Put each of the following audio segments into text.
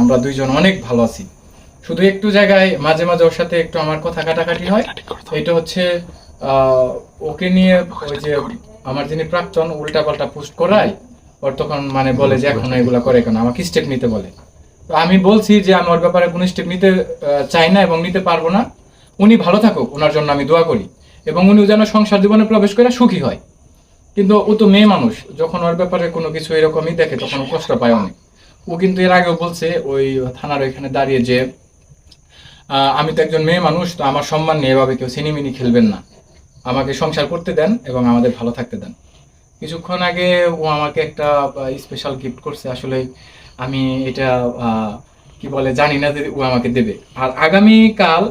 আমরা দুইজন অনেক ভালো আছি। শুধু একটু জায়গায় মাঝে মাঝে ওর সাথে একটু আমার কথা কাটাকাটি হয়। এটা হচ্ছে ওকে নিয়ে ওই যে আমার যিনি প্রাক্তন উল্টা পাল্টা পোস্ট করায় ওর তখন মানে বলে যে এখন এগুলা করে কেন? আমাকে স্টেপ নিতে বলে। তো আমি বলছি যে আমি ওর ব্যাপারে কোনো স্টেপ নিতে চাই না এবং নিতে পারব না। উনি ভালো থাকুক ওনার জন্য আমি দোয়া করি। এবং উনি যেন সংসার জীবনে প্রবেশ করে সুখী হয়। কিন্তু ও তো মেয়ে মানুষ যখন ওর ব্যাপারে কোনো কিছু এরকমই দেখে তখন কষ্ট পায় অনেক। ও কিন্তু এর আগেও বলছে ওই থানার ওইখানে দাঁড়িয়ে যে আমি তো একজন মেয়ে মানুষ তো আমার সম্মান নিয়ে এভাবে কেউ সিনেমিনি খেলবেন না। আমাকে সংসার করতে দেন এবং আমাদের ভালো থাকতে দেন। কিছুক্ষণ আগে ও আমাকে একটা স্পেশাল গিফট করছে। আসলে আমি এটা কি বলে জানি না যে ও আমাকে দেবে। আর আগামী কাল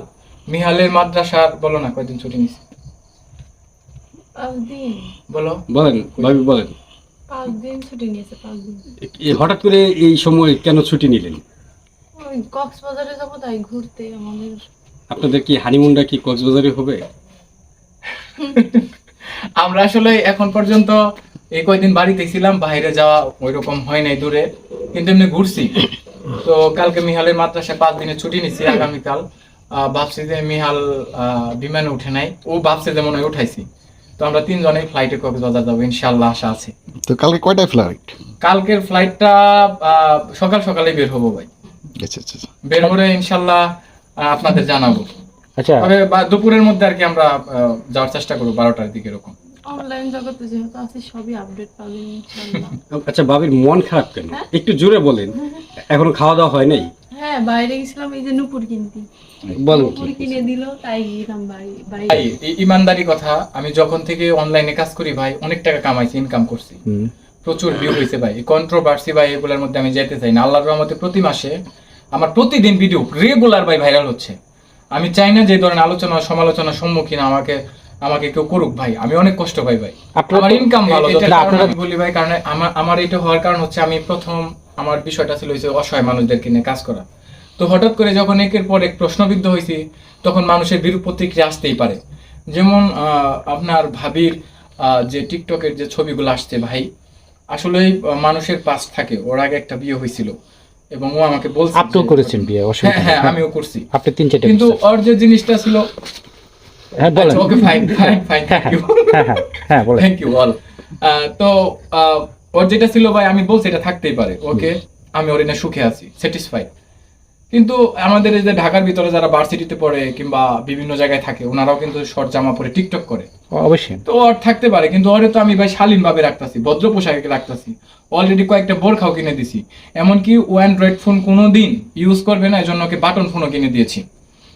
মিহালের মাদ্রাসার বলো না কয়দিন ছুটি নিছে? বলো। বলেন ভাবি বলেন। পাঁচ দিন ছুটি নিয়েছে পাঁচ দিন। এ হঠাৎ করে এই সময় কেন ছুটি নিলেন? ওই কক্সবাজারে যাব তাই ঘুরতে আমাদের। আপনাদের কি হানিমুনটা কি কক্সবাজারে হবে? আমরা আসলে এখন পর্যন্ত এই কয়দিন বাড়িতে ছিলাম বাইরে যাওয়া ওইরকম হয় নাই দূরে কিন্তু এমনি ঘুরছি। তো কালকে মিহালের মাদ্রাসায় পাঁচ দিনের ছুটি নিছি আগামীকাল। আহ, ভাবছি যে মিহাল আহ, বিমানে উঠে নাই ও ভাবছে যে মনে হয় উঠাইছি। তো আমরা তিনজনেই ফ্লাইটে কক্সবাজার যাব ইনশাল্লাহ আশা আছে। তো কালকে কয়টায় ফ্লাইট কালকের ফ্লাইটটা সকাল সকালে বের হব ভাই। আচ্ছা আচ্ছা আচ্ছা। বের হলে ইনশাল্লাহ আপনাদের জানাব। আচ্ছা। তবে দুপুরের মধ্যে আর কি আমরা আহ, যাওয়ার চেষ্টা করব বারোটার দিকে এরকম। অনলাইন জগতে যেহেতু আছে সবই আপডেট পাবেন ইনশাআল্লাহ আচ্ছা বাবির মন খারাপ কেন? একটু জোরে বলেন। এখনও খাওয়া দাওয়া হয় নাই? হ্যাঁ বাইরে গেছিলাম এই যে নুপুর কিনতে। বলেন নুপুর কিনে দিল তাই গেলাম ভাই ইমানদারি কথা আমি যখন থেকে অনলাইনে কাজ করি ভাই অনেক টাকা কামাইছি ইনকাম করছি। প্রচুর ভিউ হয়েছে ভাই। কন্ট্রোভার্সি ভাই এগুলোর মধ্যে আমি যেতে চাই না। আল্লাহর রহমতে প্রতি মাসে আমার প্রতিদিন ভিডিও রেগুলার ভাই ভাইরাল হচ্ছে। আমি চাই না যে ধরনের আলোচনা সমালোচনার সম্মুখীন আমাকে আমাকে কেউ করুক ভাই। আমি অনেক কষ্ট পাই ভাই। আমার ইনকাম ভালো বলি ভাই কারণ আমার আমার এটা হওয়ার কারণ হচ্ছে আমি প্রথম আমার বিষয়টা ছিল হচ্ছে অসহায় মানুষদেরকে নিয়ে কাজ করা। তো হঠাৎ করে যখন একের পর এক প্রশ্নবিদ্ধ হয়েছি তখন মানুষের বিরূপ প্রতিক্রিয়া আসতেই পারে। যেমন আপনার ভাবির যে টিকটকের যে ছবিগুলো আসছে ভাই আসলেই মানুষের পাশ থাকে ওর আগে একটা বিয়ে হয়েছিল এবং ও আমাকে বলছে আপনিও করেছেন বিয়ে হ্যাঁ হ্যাঁ আমিও করছি। আপনি তিন চারটে কিন্তু ওর যে জিনিসটা ছিল হ্যাঁ বলেন। Okay fine fine fine thank you হ্যাঁ বলেন। থ্যাংক ইউ অল তো আহ, ওর যেটা ছিল ভাই আমি বলছি এটা থাকতেই পারে ওকে? আমি ওর এনে সুখে আছি স্যাটিসফাইড কিন্তু আমাদের এই যে ঢাকার ভিতরে যারা ভার্সিটিতে পড়ে কিংবা বিভিন্ন জায়গায় থাকে ওনারাও কিন্তু শর্ট জামা পরে টিকটক করে। অবশ্যই। তো ওর থাকতে পারে কিন্তু ওরে তো আমি ভাই শালীন ভাবে রাখতেছি ভদ্র পোশাকে রাখতেছি। অলরেডি কয়েকটা বোরখাও কিনে দিছি। এমনকি ও অ্যান্ড্রয়েড ফোন কোনো দিন ইউজ করবে না এজন্য ওকে বাটন ফোনও কিনে দিয়েছি।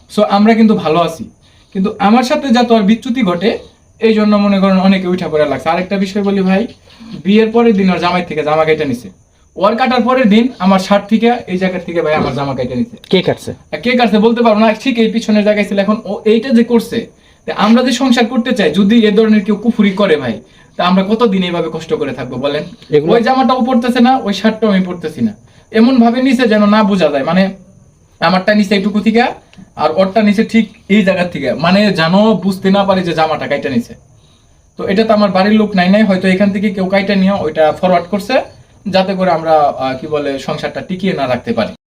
সো আমরা কিন্তু ভালো আছি। কিন্তু আমার সাথে যাতে ওর বিচ্যুতি ঘটে এই জন্য মনে করেন অনেকে উঠা পড়ে লাগছে। আরেকটা বিষয় বলি ভাই বিয়ের পরের দিন ওর জামাই থেকে জামা কেটে নিছে। ওর কাটার পরের দিন আমার শার্ট থেকে এই জায়গা থেকে ভাই আমার জামা কেটে নিছে। কে কাটছে? কে কাছে বলতে পারব না ঠিক এই পিছনের জায়গায় ছিল এখন ও এইটা যে করছে আমরা যে সংসার করতে চাই যদি এ ধরনের কেউ কুফুরি করে ভাই তা আমরা কতদিন এইভাবে কষ্ট করে থাকব বলেন? ওই জামাটাও পড়তেছে না ওই শার্টটাও আমি পড়তেছি না। এমন ভাবে নিচে যেন না বোঝা যায় মানে আমারটা নিচে এইটুকু থেকে আর ওরটা নিচে ঠিক এই জায়গার থেকে মানে যেন বুঝতে না পারে যে জামাটা কাইটা নিছে। তো এটা তো আমার বাড়ির লোক নাই নাই হয়তো এখান থেকে কেউ কাইটা নিয়ে ওইটা ফরওয়ার্ড করছে। যাতে করে আমরা কি বলে সংসারটা টিকিয়ে না রাখতে পারি।